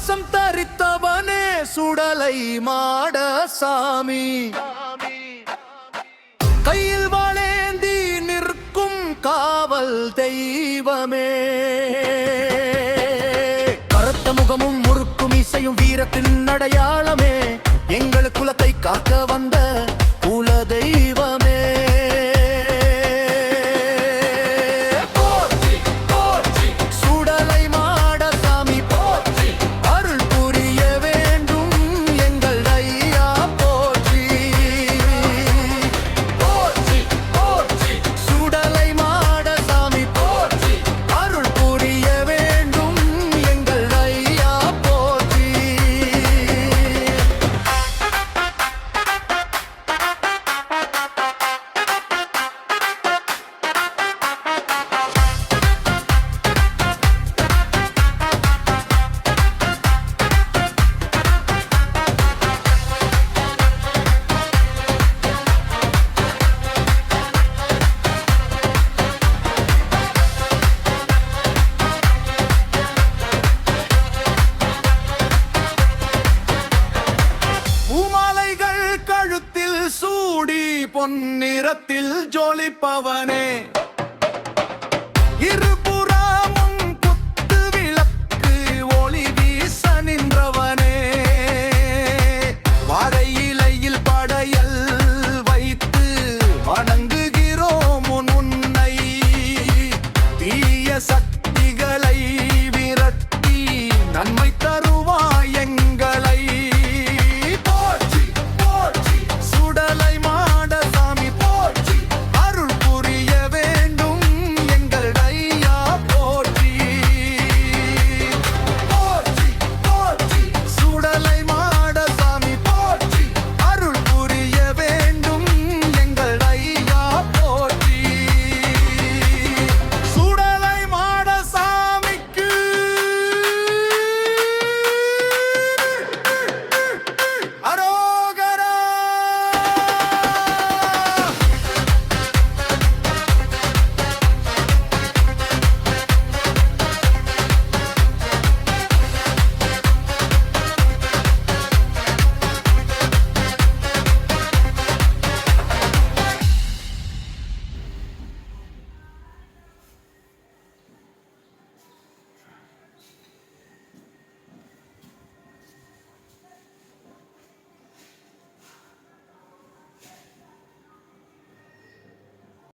பாசம் தரித்தவனே சுடலை மாட சாமி. கையில் வளேந்தி நிற்கும் காவல் தெய்வமே. கருத்த முகமும் முறுக்கும் இசையும் வீரத்தின் முடி பொன்னிறத்தில் ஜோலிப்பவனே.